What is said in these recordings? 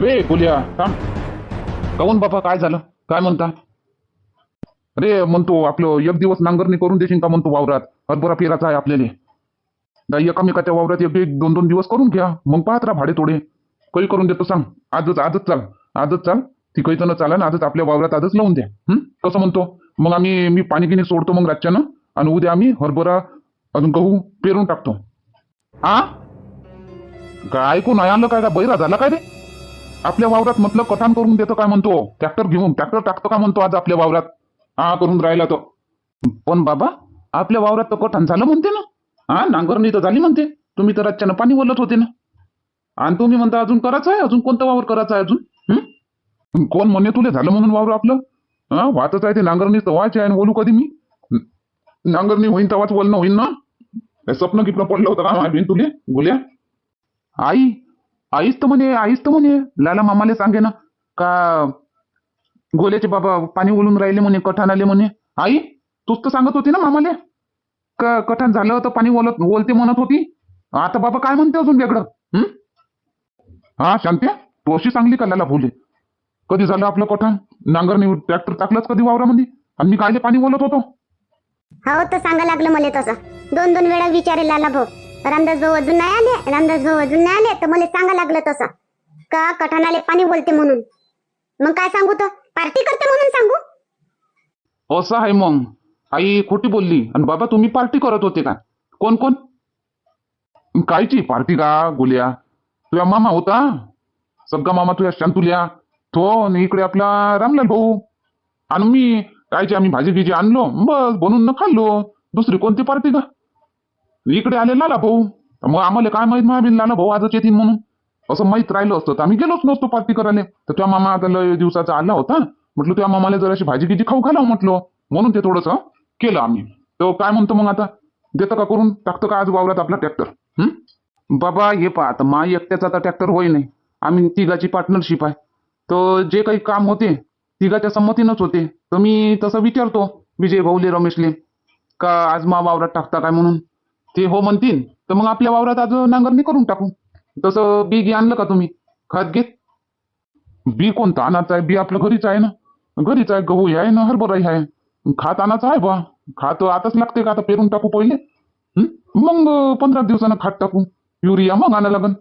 रे बोलिया थांब. काऊन बापा काय झालं? काय म्हणता? रे म्हणतो आपलं एक दिवस नांगरणी करून देशील का म्हणतो वावरात? हरभरा पेराचा आहे आपल्याला. एकामेकाच्या वावरात एक एक दोन दोन दिवस करून घ्या. मग पाहत राहा भाडे थोडे काही करून देतो सांग. आजच आजच चाल. आजच चाल. ती काही तर चाला ना आजच आपल्या वावरात आजच लावून द्या. हं? कसं म्हणतो? मग आम्ही मी पाणी गिनी सोडतो मग रातच्यानं आणि उद्या आम्ही हरभरा अजून गहू पेरून टाकतो. आ? काय ऐकून नाही आलं काय? का बैरा झाला काय रे? आपल्या वावरात म्हटलं कठाण करून देतो काय म्हणतो? ट्रॅक्टर घेऊन. ट्रॅक्टर टाकतो का म्हणतो आज आपल्या वावरात? हा करून राहिला तो. पण बाबा आपल्या वावरात तर कठाण झालं म्हणते ना. हा नांगरणी तर झाली म्हणते. तुम्ही तर आजच्यानं पाणी बोलत होते ना. आणि तुम्ही म्हणता अजून करायचं आहे? अजून कोणतं वावर करायचं आहे अजून? कोण म्हणे तुले झालं म्हणून वावर आपलं? हा वाचत आहे ते नांगरणी तर व्हायचे आहे आणि बोलू कधी मी? नांगरणी होईन तवाच बोलणं होईन ना? स्वप्न किपलं पडलं होतं का माहिती तुले? बोल्या आई आईच तर म्हणे आईच तर म्हणे. लाला मामाले सांगे ना का गोल्याचे बाबा पाणी ओलून राहिले म्हणे कठाण आले म्हणे. आई तूच तर सांगत होती ना मामाले का कठाण झालं होतं पाणी ओलत ओलते म्हणत होती. आता बाबा काय म्हणते अजून वेगळं? हम्म हा शांत्या तू अशी सांगली का लाला भोले कधी झालं आपलं कठाण? नांगरणी ट्रॅक्टर टाकलंच कधी वावरामध्ये? आणि मी कायले पाणी बोलत होतो? हो तर सांगा लागलं मला तसं. दोन दोन वेळा विचारेल लाला भाऊ. रामदास भाऊ अजून नाही आले? रामदास भाऊ अजून नाही आले तर मला सांगा लागलं तसं. का कठाणाले पाणी बोलते म्हणून? मग काय सांगू तर? पार्टी करते म्हणून सांगू? असं आहे मग. आई खोटी बोलली. आणि बाबा तुम्ही पार्टी करत होते का? कोण कोण? कायची पार्टी का गुलिया? तुझ्या मामा होता? सगळा मामा तुझ्या शांतुल्या? तो आणि इकडे आपला रामलाल भाऊ. आणि मी? कायची आम्ही भाजी गिजी आणलो? बस बनवून न खाल्लो. दुसरी कोणती पार्टी का? इकडे आले लाला भाऊ. मग आम्हाला काय माहीत महाबीन लाला भाऊ आजच येतील म्हणून. असं माहीत राहिलं असतं तर आम्ही गेलोच नसतो पार्टी करायला. तर त्या मामा आता लय दिवसाचा आला होता. म्हटलं त्या मामाला जराशी भाजी किती खाऊ घालावं म्हटलं. म्हणून ते थोडंसं केलं आम्ही. तर काय म्हणतो मग आता? देतं का करून? टाकतं का आज वावरात आपला ट्रॅक्टर बाबा हे पहा आता मा एकट्याचा आता ट्रॅक्टर होई नाही. आम्ही तिघाची पार्टनरशिप आहे. तर जे काही काम होते तिघाच्या संमतीनंच होते. तर मी तसं विचारतो विजय भाऊले रमेशले का आज मा वावरात टाकता काय म्हणून? ते हो म्हणतील तर मग आपल्या वावरात आज नांगरणी करून टाकू. तसं बी घे आणलं का तुम्ही? खत घेत बी कोणतं आणायचं आहे? बी आपलं घरीच आहे ना? घरीच आहे गहू आहे ना हरभराही आहे. खात आणायचं आहे बा खात आताच लागते का? आता पेरून टाकू पहिले. मग पंधरा दिवसानं खात टाकू. युरिया मग आणा लागन.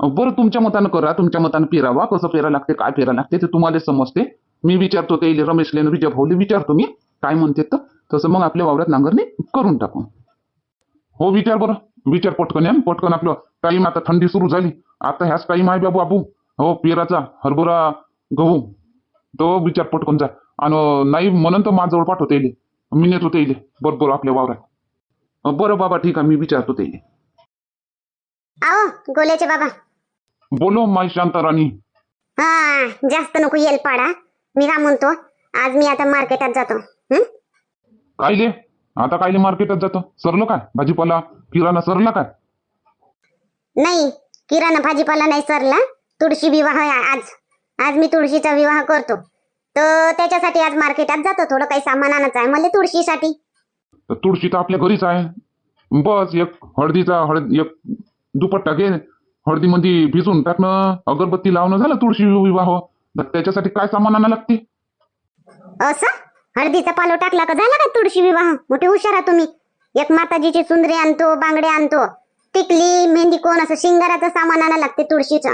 बरं तुमच्या मतानं करा. तुमच्या मतानं पेरावा. कसं पेरा लागते काय पेरा लागते ते तुम्हाला समजते. मी विचारतो ते रमेश लेन विजय भाऊले विचारतो मी. काय म्हणते तर? तसं मग आपल्या वावरात नांगरणी करून टाकू. हो विचार बरं. विचार पटकन या. पटकन आपलं टाईम आता थंडी सुरू झाली. आता ह्याच टाईम आहे बाबू बाबू हो पेराचा हरभरा गहू. तो विचार पटकन जा. आणि नाही म्हणून तर माझ्याजवळ पाठवता येईल मी नेतो ते येईल बरोबर आपल्या वावरात. बरं बाबा ठीक आहे. मी विचारतो ते आओ गोल्याचे बाबा. बोलो माय शांताराणी हा जास्त नको येल पाडा. मी काय म्हणतो. आज मी आता मार्केटात जातो? कायले आता कायले मार्केटात जातो? सरलं काय? भाजीपाला किराणा सरला काय? नाही किराणा भाजीपाला नाही सरला. तुळशी विवाह आहे आज. आज मी तुळशीचा विवाह करतो. तर त्याच्यासाठी आज मार्केटात जातो. थोडं काही सामान आणायचं आहे मला तुळशीसाठी. तर तुळशी तर आपल्या घरीच आहे. बस एक हळदीचा हळद एक दुपट्टा घे. हळदीमध्ये भिजून टाकणं अगरबत्ती लावणं झालं तुळशी विवाह. तर त्याच्यासाठी काय सामान आणा लागते? असं? हळदीचा पालो टाकला का? झाला का तुळशी विवाह? मोठे हुशार तुम्ही. एक माताजीची सुंदरी आणतो बांगडे आणतो. टिकली मेहंदी कोण असं शिंगाराचं सामान आणा लागते तुळशीचं.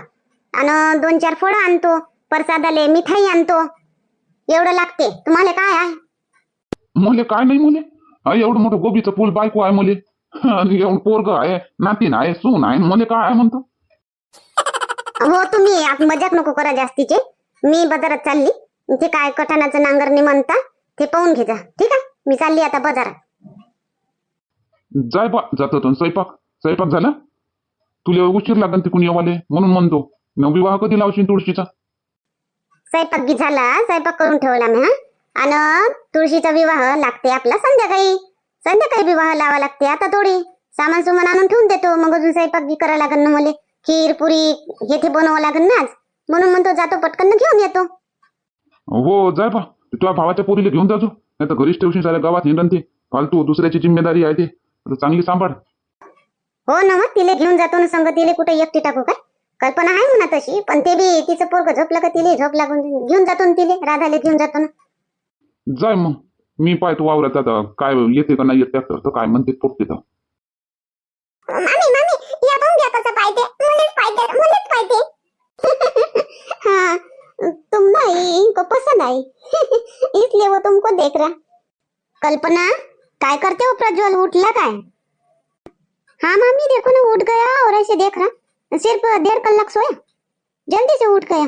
आणि दोन चार फळं आणतो प्रसादाले मिठाई आणतो. एवढं लागते. तुम्हाला काय आहे? मुले काय नाही मुले. अं, एवढं मोठं गोबीचं फुल बायको आहे मुले. आणि एवढं पोरग आहे नातीन आहे सून आहे मुले काय आहे म्हणतो? हो तुम्ही आप- मजाक नको करा जास्तीचे. मी बाजारात चालली. ते काय कठाणाचं नांगरणी म्हणता ते पाहून घे जा. ठीक आहे? मी चालली आता बाजारात. जाय बा जातो तो. स्वयंपाक स्वयंपाक झाला? तुला उशीर लागन तिकून येवाले म्हणून म्हणतो. न विवाह कधी लावशील तुळशीचा? स्वयंपाक बी झाला. स्वयंपाक करून ठेवला मी हा. आणि तुळशीचा विवाह लागते आपला संध्याकाळी. संध्याकाळी विवाह लावा लागते. आता थोडी सामान सुमान आणून ठेवून देतो. मग अजून स्वयंपाक बी करायला लागेल ना मला. खीर पुरी हे ते बनवावं लागेल ना आज. म्हणून म्हणतो जातो पटकन घेऊन येतो. हो जाय बा. तुझ्या भावाच्या पोरीला घेऊन जाजो नाही तर घरीच ठेवशील साऱ्या गावात हिंडन ते फालतू दुसऱ्याची जिम्मेदारी आहे ते. तर चांगली सांभाळ. हो ना मग तिले घेऊन जातो ना संग तिले कुठे एकटी टाकू काय? कल्पना आहे म्हणा तशी पण ते बी तिचं पोरग झोपलं का तिले झोप लागून घेऊन जातो ना तिले राधाले घेऊन जातो ना. जाय मग. मी पाहतो वावरात आता काय येते का नाही येत ट्रॅक्टर तर काय म्हणते पोटते तर मामी मामी या भाऊ घ्या कसं पाहिजे मुलेच पाहिजे मुलेच पाहिजे हाँ. तुम नहीं, इनको पसंद आई। इसलिए वो तुमको देख रहा। कल्पना, काय करते हो प्रज्वल? उठला काय हाँ मामी, देखो ना, उठ गया और ऐसे देख रहा। सिर्फ़ डेढ़ कलाक सोया। जल्दी से उठ गया।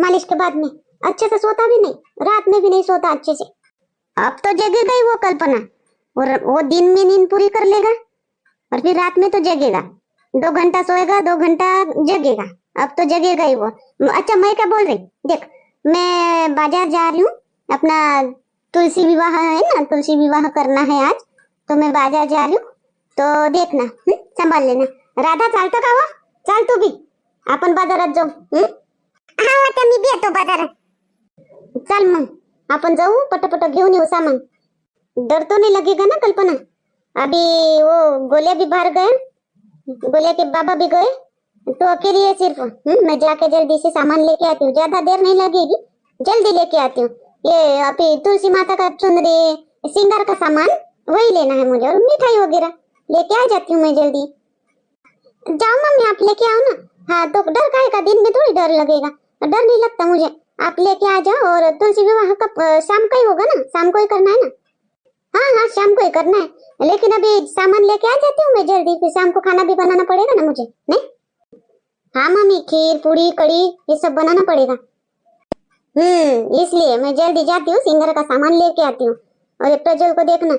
मालिश के बाद में। अच्छे से सोता भी नहीं। रात में भी नहीं सोता अच्छे से। अब तो जगेगा ही वो कल्पना। और वो दिन में नींद पूरी कर लेगा। और फिर रात में तो जगेगा। दो घंटा सोएगा, दो घंटा जगेगा। अब तो जगेगा ही वो। अच्छा मैं क्या बोल रही? देख मैं बाज़ार जा रही हूँ। अपना तुलसी विवाह है ना तुलसी विवाह करना है आज। तो मैं बाज़ार जा रही हूँ। तो देखना हं? सांभाळ लेना। राधा चालतं का हो चाल तू बी आपण बाजारात जाऊ हं? हा आता मी बी येतो बाजारात. चाल मग आपण जाऊ पटपट घेऊन येऊ सामान. डर तो नहीं लगेगा ना कल्पना. अभी वो गोलिया भी बाहर गए गोलिया के बाबा भी गए. तो अकेली है सिर्फ़। हम्म, मैं जाके जल्दी से सामान लेके आती हूँ। ज़्यादा देर नहीं लगेगी। जल्दी लेके आती हूँ। ये अभी तुलसी माता का चुनरी सिंगार का सामान वही लेना है मुझे। और मिठाई वगैरह लेके आ जाती हूँ मैं जल्दी। जाओ मम्मी आप लेके आओ ना। हाँ तो डर काहे का? दिन में थोड़ी डर लगेगा। डर नहीं लगता मुझे। आप लेके आ जाओ और तुलसी विवाह अ, शाम का ही होगा ना? शाम को ही करना है ना? हाँ हाँ शाम को ही करना है। लेकिन अभी सामान लेके आ जाती हूँ मैं जल्दी। फिर शाम को खाना भी बनाना पड़ेगा ना मुझे नहीं? हाँ मम्मी, खीर, पूड़ी कड़ी ये सब बनाना पड़ेगा। हम्म इसलिए मैं जल्दी जाती हूँ, सिंगर का सामान लेके आती हूँ। और प्रज्वल को देखना,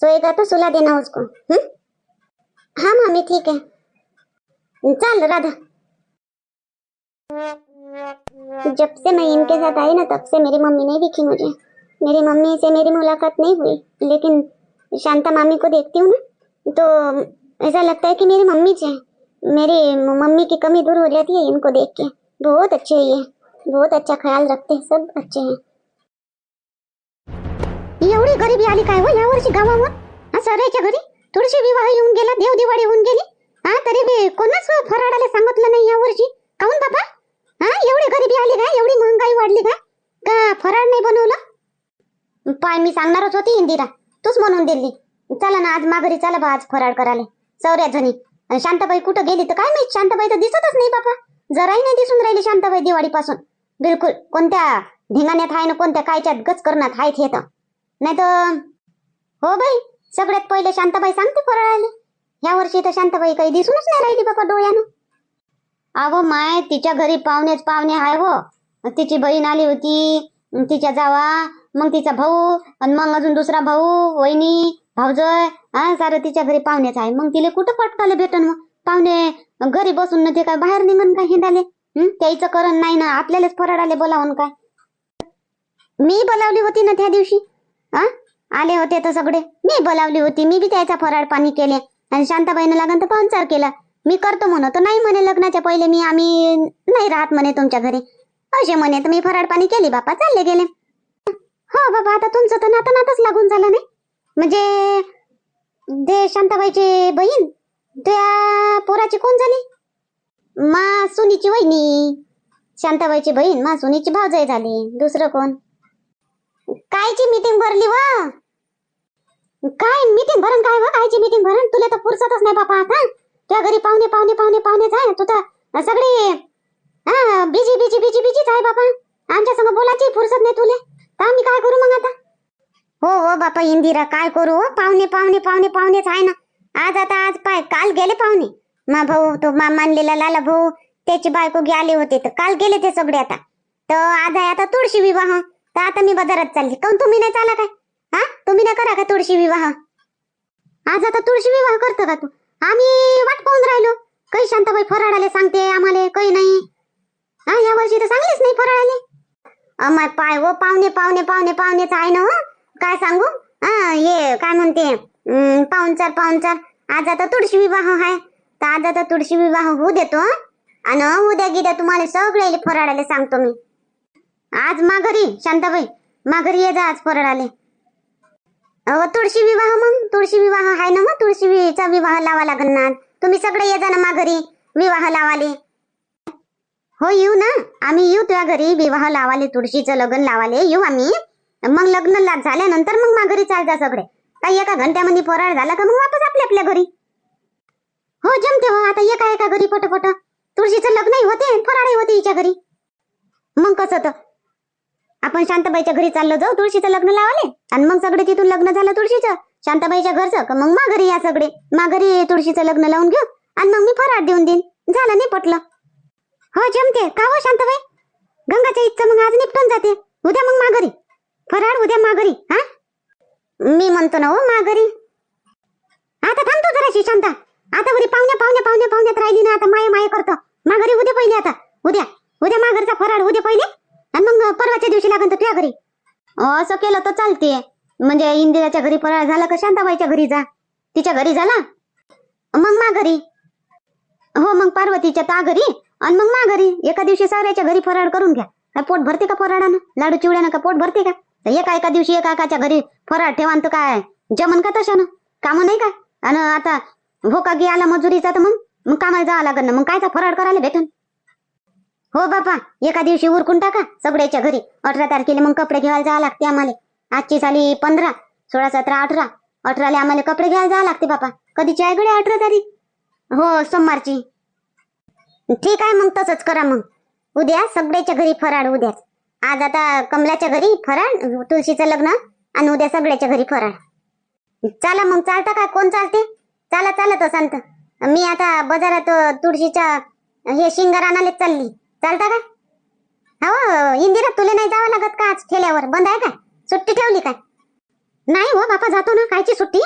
सोएगा तो सुला देना उसको हम्म? हाँ मम्मी, ठीक है। चल, राधा। जब से मैं इनके साथ आई ना, तब से मेरी मम्मी नहीं दिखी मुझे। मेरी मम्मी से मेरी मुलाकात नहीं हुई, लेकिन शांता मामी को देखती हूँ ना तो ऐसा लगता है कि मेरी मम्मी से मेरी मम्मी की कमी दूर हो जाती है इनको देख के। बहुत अच्छे है ये। बहुत अच्छा ख्याल रखते हैं सब अच्छे हैं। एवढी गरिबी आली काय हो यावर्षी गावावर? सरायच्या घरी? थोडीशी विवाह येऊन गेला देव दिवाळी होऊन गेली? हा तरी बी कोणाच फराडाला सांगितलं नाही या वर्षी? काहून बाबा? हा एवढी गरिबी आली का? एवढी महागाई वाढली का? का फराड नाही बनवलं? पाय मी सांगणारच होती इंदिरा. तूच म्हणून दिली. चला ना आज माघारी चला बा आज फराड करायला. चौऱ्या जणी आणि शांताबाई कुठं गेली तर काय माहीत? शांताबाई तर दिसतच नाही बापा जराही नाही दिसून राहिली शांताबाई दिवाळीपासून. बिलकुल. कोणत्या धिंगाण्यात आहे ना कोणत्या कायच्यात गच करण्यात आहेत हे तर. नाही तर हो बाई सगळ्यात पहिले शांताबाई सांगते फराळाले. या वर्षी तर शांताबाई काही दिसूनच नाही राहिली बापा डोळ्यानं. अहो माय तिच्या घरी पाहुणेच पाहुणे आहे हो. तिची बहीण आली होती तिच्या जावा मग तिचा भाऊ आणि मग अजून दुसरा भाऊ वहिनी भाऊजय हा सारं तिच्या घरी पाहुणेच आहे. मग तिला कुठं पटकाले भेटन मग? पाहुणे घरी बसून ना ते काय बाहेर निघन काय हिंडाले? त्याचं करण नाही ना. आपल्यालाच फराडाले बोलावून काय? मी बोलावली होती ना त्या दिवशी? हा आले होते तर सगळे. मी बोलावली होती. मी बी त्याचा फराळ पाणी केले. आणि शांताबाईनं लागन तर पाहुणचार केला. मी करतो म्हणत. नाही म्हणे लग्नाच्या पहिले मी आम्ही नाही राहत म्हणे तुमच्या घरी. असे म्हणे तर मी फराळ पाणी केली बापा? चालले गेले. हो बाबा आता तुमचं तर नातं नातच लागून झालं नाही म्हणजे दे शांताबाईची बहीण. त्या पोराची कोण झाली? मा सुनीची वहिनी. शांताबाईची बहीण मा सुनीची भावजाई झाली. दुसरं कोण? कायची मीटिंग भरली व? काय मीटिंग भरण काय वा? कायची मीटिंग भरण? तुला तर फुरसतच नाही बापा आता. तुझ्या घरी पाहुणे पाहुणे पाहुणे पाहुणेच आहे तू तर सगळे हा बिजी बिजी बिजी बिजीच आहे बापा. आमच्या संग बोलायची फुरसत नाही तुले. तर आम्ही काय करू मग आता? हो हो बापा इंदिरा काय करू? हो पाहुणे पाहुणे पाहुणे पाहुणेच आहे ना. आज आता आज पाय काल गेले पाहुणे? मा भाऊ तो मा मानलेला लाला भाऊ त्याची बायको गेले होते तर काल गेले ते सगळे आता. तर आज आहे आता तुळशी विवाह. तर आता मी बाजारात चालली. काऊन तुम्ही नाही चाला काय? हा? तुम्ही नाही करा का तुळशी विवाह? आज आता तुळशी विवाह करतो का तू? आम्ही वाट पाहून राहिलो. काही शांताबाई फराळाले सांगते आम्हाला काही नाही. हा या वर्षी तर सांगलीच नाही फराळाले. अमाय पाय हो पाहुणे पाहुणे पाहुणे पाहुणेच आहे ना हो. काय सांगू? हा ये काय म्हणते? पाहुणचार पाहुणचार. आज आता तुळशी विवाह आहे. तर आज आता तुळशी विवाह होऊ देतो आणि उद्या गिद्या तुम्हाला सगळे फराळाले सांगतो मी. आज माघारी शांताबाई. माघारी ये जा आज फराळाले. अहो तुळशी विवाह मग? तुळशी विवाह आहे ना मग? तुळशीचा विवाह लावा लागेल ना तुम्ही सगळे ये जा ना माघारी विवाह लावाले. हो येऊ ना. आम्ही येऊ तुझ्या घरी विवाह लावाले तुळशीचं लग्न लावाले. येऊ आम्ही. मग लग्न झाल्यानंतर मग माघारी चाल जा सगळे. काही एका घंट्यामध्ये फराळ झाला का मग वापस आपल्या आपल्या घरी? हो जमते हो आता एका एका घरी पटपट. तुळशीचं लग्नही होते फराळही होते हिच्या घरी. मग कसं तर? आपण शांताबाईच्या घरी चाललो जाऊ तुळशीचं लग्न लावले. आणि मग सगळे तिथून लग्न झालं तुळशीचं. शांताबाईच्या घरचं. का मग माघारी या सगळे. माघारी तुळशीचं लग्न लावून घेऊ. आणि मग मी फराळ देऊन देईन. झालं नाही पटलं. हो जमते. का हो शांताबाई? गंगाच्या इच्छा मग आज निपटून जाते. उद्या मग माघारी फराळ उद्या माघारी हा? मी म्हणतो ना हो माघारी. आता थांबतो जराशी शांता आता उद्या पाहुण्या पाहुण्या पाहुण्या पाहुण्यात राहिली ना आता माय माय करतो. माघारी उद्या पहिले आता. उद्या उद्या माघारचा फराळ उद्या पहिले. आणि मग परवाच्या दिवशी लागन तर तुझ्या घरी. असं केलं तर चालते म्हणजे इंदिराच्या घरी फराळ झाला का शांताबाईच्या घरी जा. तिच्या घरी झाला? मग माघारी. हो मग पार्वतीच्या ता घरी. आणि मग माघारी. एका दिवशी साऱ्याच्या घरी फराळ करून घ्या. काय पोट भरते का फराळानं लाडू चिवड्यानं का पोट भरते का? तर एका एका दिवशी एका एकाच्या घरी फराळ ठेवा तर काय? जमन का तशानं काम नाही का? आणि आता भोका गी आला मजुरीचा तर मग? मग कामाला जावं लागन ना. मग कायचा फराळ करायला भेटन? हो बापा एका दिवशी उरकून टाका सगळ्याच्या घरी. अठरा तारखेला मग कपडे घ्यायला जावं लागते आम्हाला. आजची झाली पंधरा सोळा सतरा अठरा. अठराला आम्हाला कपडे घ्यायला जावं लागते बापा. कधीची आहे गड्या अठरा तारीख? हो सोमवारची. ठीक आहे मग तसंच करा मग. उद्या सगळ्याच्या घरी फराळ उद्याच. आज आता कमलाच्या घरी फराळ तुळशीचं लग्न आणि उद्या सगळ्याच्या घरी फराळ. चला मग चालता का? कोण चालते? चला चालत सांगत मी आता बाजारात तुळशीच्या हे शिंगार आणायला चालली. चालता का? हो इंदिरा तुला नाही जावं लागत का आज ठेल्यावर? बंद आहे का? सुट्टी ठेवली काय नाही हो बापा जातो ना. कायची सुट्टी?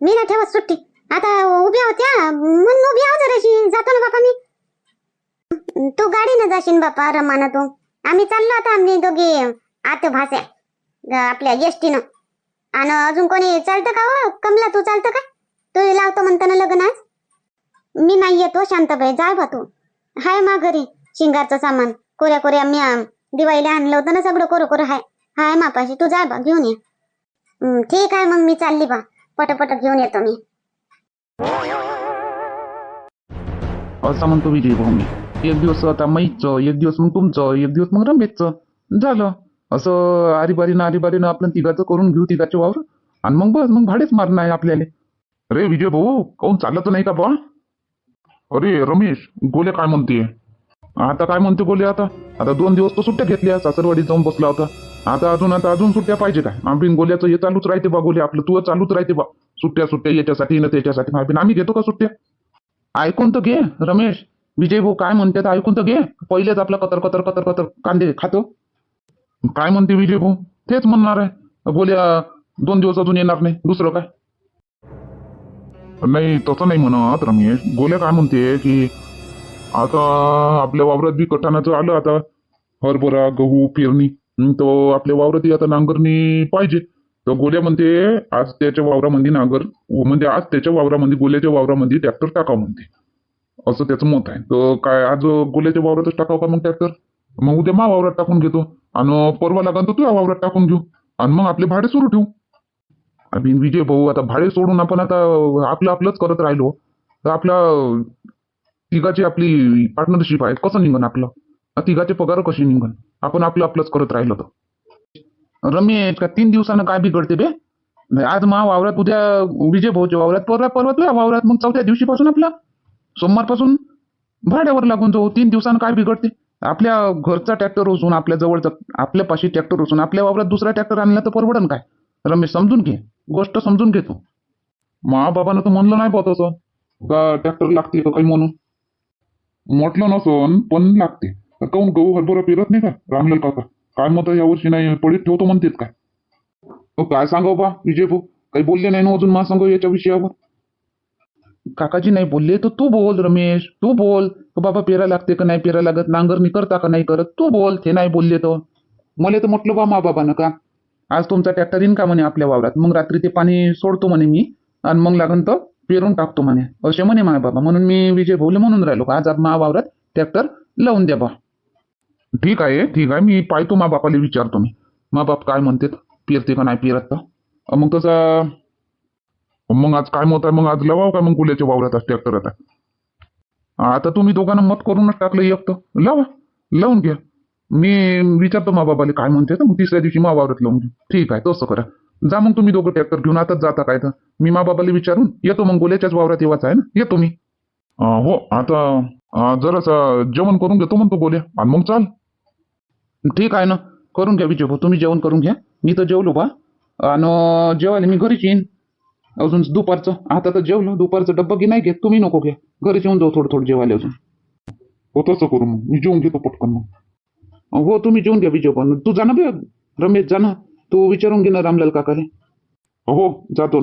मी ना ठेवत सुट्टी. आता उभ्या होत्या. म्हणून उभी आहो जराशी. जातो ना बापा मी. तू गाडीनं जाशील बापा रमाना तू. आम्ही चाललो आता आम्ही दोघी आत भास्या आपल्या एसटीनं. आणि अजून कोणी चालतं का हो? कमला तू चालतं का? तू लावतो म्हणताना लग्न आज. मी नाही येतो हो, शांतबाई जाय बा तू. हाय मा घरी शिंगारचं सामान. कोऱ्या कोऱ्या मी दिवाळीला आणलं होतं ना सगळं कोरं कोरं हाय. हाय मापाशी तू जाय बा घेऊन ये. ठीक आहे मग मी चालली बा. पटपट घेऊन येतो मी. असं म्हणतो विजय भाऊ मी. एक दिवस आता मैचं एक दिवस मग तुमचं एक दिवस मग रमेशचं. झालं. असं आरीबारीनं आरीबारीनं आपण तिघाचं करून घेऊ तिघाचे वावर. आणि मग बस मग भाडेच मारणं आहे आपल्याला. अरे विजय भाऊ काऊन चालत नाही का बा अरे रमेश गोले काय म्हणते? आता काय म्हणते बोले आता? आता दोन दिवस तो सुट्ट्या घेतल्या सासरवाडीत जाऊन बसला होता. आता अजून आता अजून सुट्ट्या पाहिजे काय? आम्ही गोल्याचं हे चालूच राहते बा गोले आपलं तू चालूच राहते बा. सुट्ट्या सुट्ट्या याच्यासाठी ना त्याच्यासाठी. आम्ही घेतो का सुट्ट्या? ऐकून तर घे रमेश. विजय भाऊ काय म्हणते तर ऐकून तर घे. पहिलेच आपला कतर कतर कतर कतर कांदे खातो. काय म्हणते विजय भाऊ तेच म्हणणार आहे. बोल्या दोन दिवस अजून येणार नाही. दुसरं काय? नाही तसं नाही म्हणत रमेश. गोल्या काय म्हणते की आता आपल्या वावरात बी कटाणाचं आलं आता. हरभरा गहू पेरणी तो आपल्या वावरातही आता नांगरणी पाहिजे. तर गोल्या म्हणते आज त्याच्या वावरामध्ये नांगर म्हणजे आज त्याच्या वावरामध्ये गोल्याच्या वावरामध्ये ट्रॅक्टर टाका म्हणते. असं त्याचं मत आहे. तर काय आज गोल्याच्या वावरातच टाकावं का मग ट्रॅक्टर मग उद्या मा वावरात टाकून घेतो. आणि परवा लागन तर तुझ्या वावरात टाकून घेऊ. आणि मग आपले भाडे सुरू ठेवू. आणि विजय भाऊ आता भाडे सोडून आपण आता आपलं आपलंच करत राहिलो. तर आपला तिघाची आपली पार्टनरशिप आहे. कसं निघन आपलं? तिघाचे पगार कशी निघन? आपण आपलं आपलंच करत राहिलो तर. रमेश का? तीन दिवसानं काय बिघडते बे. आज मा वावरात उद्या विजय भाऊच्या वावरात परवा परवा तुझ्या वावरात मग चौथ्या दिवशीपासून आपला. सोमवारपासून भाड्यावर लागून जाऊ. तीन दिवसानं काय बिघडते? आपल्या घरचा ट्रॅक्टर उचून आपल्या जवळचा आपल्या पाशी ट्रॅक्टर उचून आपल्या वावरात दुसरा ट्रॅक्टर आणला तर परवडन काय? रमेश समजून घे. गोष्ट समजून घेतो. मा बाबानं तर म्हणलं नाही पाहत असं का ट्रॅक्टर लागते का काही म्हणून? म्हटलं नसून पण लागते. तर काऊन गहू हरभरा पेरत नाही का? रामलाल काका. काय मत यावर्षी नाही? पडीत ठेवतो म्हणतेत काय? हो, काय सांगाव बा विजय भाऊ काही बोलले नाही ना अजून मा सांगाव याच्या विषयावर काकाजी नाही बोलले तर तू बोल रमेश तू बोल. का बाबा पेरा लागते का नाही पेरा लागत नांगरणी करता का नाही करत तू बोल ते नाही बोलले तर. मला तर म्हटलं बा मा बाबानं का आज तुमचा ट्रॅक्टर येईन का म्हणे आपल्या वावरात? मग रात्री ते पाणी सोडतो म्हणे मी आणि मग लागन तर पेरून टाकतो म्हणे. असे म्हणे माय बाबा. म्हणून मी विजय भाऊले म्हणून राहिलो. का आज मा वावरात ट्रॅक्टर लावून द्या बा. ठीक आहे ठीक आहे. मी पाहतो मा बापाला विचारतो मी. मा बाप काय म्हणते पेरते का नाही पेरत तर? मग तसा मग आज काय मत आहे? मग आज लावाव का मग गुल्याच्या वावरात आज ट्रॅक्टर आता? आता तुम्ही दोघांना मत करूनच टाकलं एक तर. लावा लावून घ्या. मी विचारतो मा बाबाले काय म्हणते तर मग तिसऱ्या दिवशी मा वावरात लावून घेऊ ठीक आहे तसं करा. जा मग तुम्ही दोघं ट्रॅक्टर घेऊन आताच जाता काय तर. मी मा बाबाला विचारून येतो मग गोल्याच्याच वावरात येवाच आहे ना? येतो मी. हो आता जरासं जेवण करून घेतो म्हणतो गोल्या आणि मग चाल. ठीक आहे ना. करून घ्या विजय भाऊ तुम्ही जेवण करून घ्या. मी तर जेवलो बा. आणि जेवायला मी घरीच येईन. अजून दुपारचं. आता तर जेवलो दुपारचं डब्बा घे नाही घेत तुम्ही नको घ्या. घरीच येऊन जाऊ थोडं थोडं जेवायला अजून. हो तसं करू मग. मी जेवून घेतो पटकन मग. हो तुम्ही जेवून घ्या विजय पण. तू जाणं बे रमेश जा तू विचारून घे ना रामलाल काकाले. हो जातो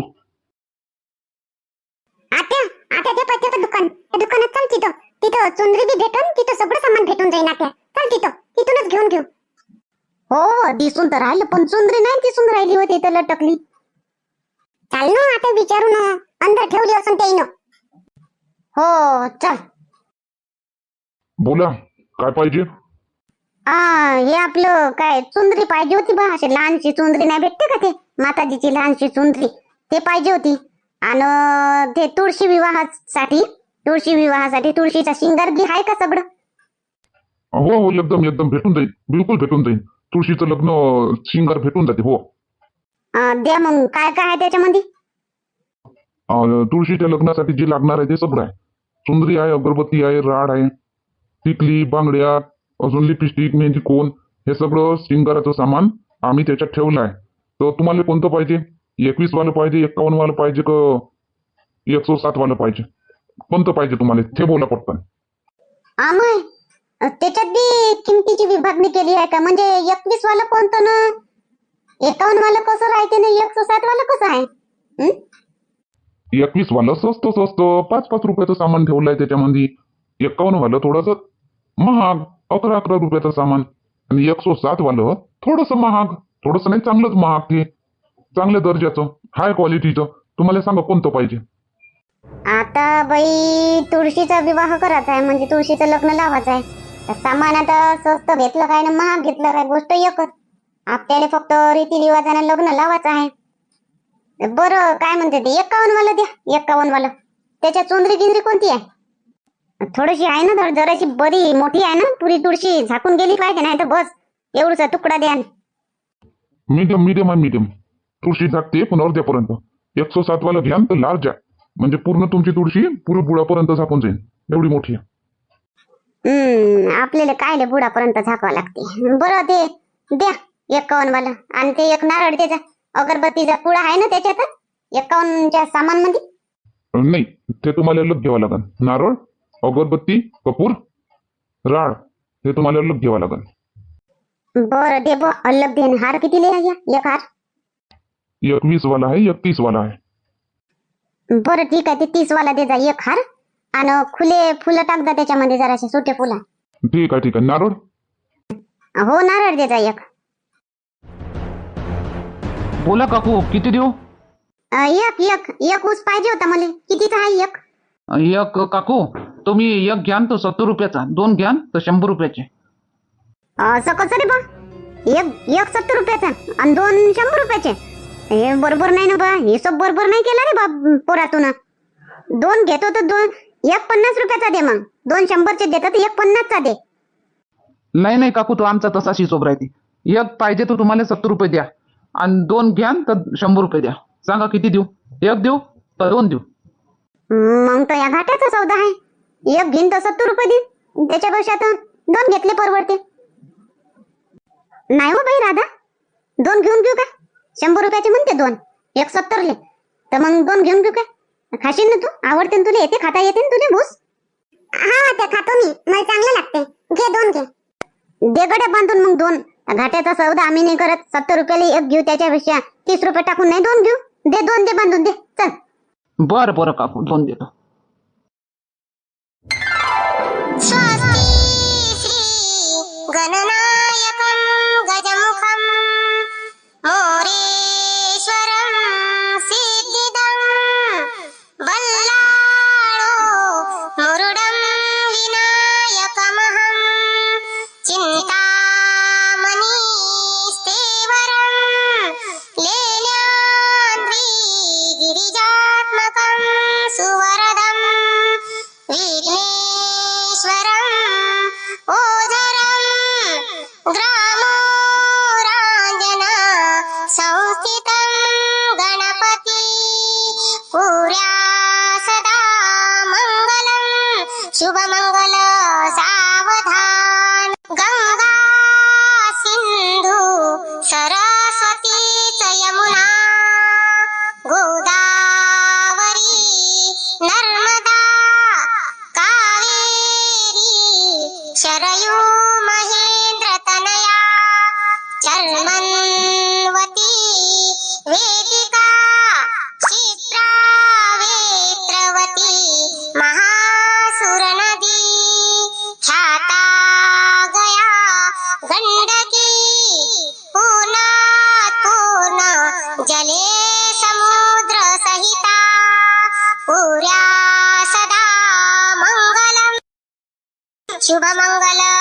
आता आता ते पत्त्याचं दुकान. त्या दुकानात चाल तिथं. तिथं चुंदरी बी भेटून तिथं सगळं सामान भेटून जाईन आत्या. चाल तिथं. तिथूनच घेऊन घेऊ. हो, हो दिसून तर राहिलं पण चुंदरी नाही दिसून राहिली होती तर लटकली. चाल ना आता विचारू ना. अंदर ठेवली असून ते हो चल. बोला काय पाहिजे? आ हे आपलं काय चुंदरी पाहिजे होती बा अशी लहानशी चुंदरी. नाही भेटते का ते? माताजीची लहानशी चुंदरी. ते पाहिजे होती. आणि ते तुळशी विवाहासाठी तुळशी विवाहासाठी तुळशीचा शिंगार बी आहे का सगळं? हो हो एकदम एकदम भेटून जाईल. बिलकुल भेटून जाईल. तुळशीचं लग्न शिंगार भेटून जाते हो. द्या मग. काय काय आहे त्याच्यामध्ये? अं, तुळशीच्या लग्नासाठी जे लागणार आहे ते सगळं आहे. सुंदरी आहे अगरबत्ती आहे राड आहे टिकली बांगड्या अजून लिपस्टिक मेहंदी कोण हे सगळं शिंगाराचं सामान आम्ही त्याच्यात ठेवलं आहे. तर तुम्हाला कोणतं पाहिजे? एकवीस वालं पाहिजे एक्कावन्न वालं पाहिजे का एकशे सात वालं पाहिजे? कोणतं पाहिजे तुम्हाला? ते बोला पटकन. आमय त्याच्यात बी किमतीची विभागणी केली आहे का? म्हणजे एकवीस वाला कोणतं ना? एकावन्न वाला कसं राहते ना एकशे सात वाला कसं आहे? हं? एकवीस वालं स्वस्त स्वस्त. पाच पाच रुपयाचं सामान ठेवलं आहे त्याच्यामध्ये. एक्कावन्न वालं थोडंसं महाग. अकरा अकरा रुपयाचं सामान. आणि एकशे सात वालं थोडंसं महाग. थोडंसं नाही चांगलंच महाग ते चांगल्या दर्जाचं. हाय क्वालिटीचं तुम्हाला सांगा कोणतं पाहिजे? आता बाई तुळशीचा विवाह करायचा आहे. म्हणजे तुळशीचं लग्न लावायचं आहे. तर सामान आता स्वस्त घेतलं काय ना महाग घेतलं काय? गोष्ट एकच. आपल्याला फक्त रीतिरिवाजाने लग्न लावायचं आहे. बरं काय म्हणते ते? एक्कावन्न वाला द्या एक्कावन्न वाला त्याच्यात चुंदरी गिंदरी कोणती आहे? थोडीशी आहे ना धड जराशी बरी मोठी आहे ना? पुरी तुळशी झाकून गेली पाहिजे नाही तर बस एवढूसा तुकडा द्या. मीडियम मीडियम आहे मीडियम. तुळशी झाकते पण अर्ध्यापर्यंत एकशे सात वाला घ्या तर लार्ज आहे म्हणजे पूर्ण तुमची तुळशी पुढे बुडापर्यंत झाकून जाईल. एवढी मोठी आहे. आपल्याला काय बुडापर्यंत झाकावं लागते. बरं ते द्या. एक्कावन्न वाला. आणि ते एक नारळ त्याचा अगरबत्तीचा पुडा आहे ना त्याच्यात? एक्कावन्नच्या सामानमध्ये नाही ते तुम्हाला अलग घ्यावं लागेल नारळ अगरबत्ती कपूर राळ हे तुम्हाला अलग घ्यावं लागेल बरं दे ब अलग दे न. हार किती लिहा एक हार? एकवीस वाला आहे एकतीस वाला आहे. बरं ठीक आहे ते तीस वाला दे जा एक हार. आणि खुले फुलं टाक जा त्याच्यामध्ये जराशे सुटे फुलं. ठीक आहे ठीक आहे. नारळ? हो नारळ दे जा एक. बोला काकू किती देऊ? अं, एक एक एक ऊस पाहिजे होता मला. कितीचा आहे एक? एक काकू तुम्ही एक घ्यान तर सत्तर रुपयाचा. दोन घ्यान तर शंभर रुपयाचे. असं कसं रे बा. एक एक सत्तर रुपयाचा आणि दोन शंभर रुपयाचे. हे बरोबर नाही ना बा. हे सब बरोबर नाही केला रे बा पोरातून. दोन घेतो तर दोन एक पन्नास रुपयाचा दे मग. दोन शंभरचे देतो तर एक पन्नासचा दे. नाही नाही काकू तो आमचा तसाच हिशोब राहते. एक पाहिजे तर तुम्हाला सत्तर रुपये द्या. आणि दोन घ्यान तर शंभर रुपये द्या. सांगा किती देऊ? एक देऊ तर दोन देऊ? मग तर या घाट्याचा सौदा आहे. एक घेईन तर सत्तर रुपये देईन. त्याच्यापेक्षा तर दोन घेतले परवडते. नाही हो बाई राधा. दोन घेऊन घेऊ का? शंभर रुपयाचे म्हणते दोन. एक सत्तरले. तर मग दोन घेऊन घेऊ का? खाशील ना तू? आवडते ना तुला? येते? खाता येते ना तुला? भूस? हा ते खातो मी. मला चांगलं लागते. घे दोन घे. दे गड्या बांधून मग दोन. घाट्याचा सौदा आम्ही नाही करत. सत्तर रुपयाला एक घेऊ त्याच्यापेक्षा तीस रुपये टाकून नाही दोन घेऊ. दे दोन दे बांधून दे. चल. बरं बरं काकू दोन देतो. ग्रामो राजना संस्थितं गणपती पुर्या सदा मङ्गलम् शुभमङ्गल सावधान गङ्गा सिन्धु सरस्वती च यमुना गोदावरी नर्मदा कावेरी शरयू शुभमंगल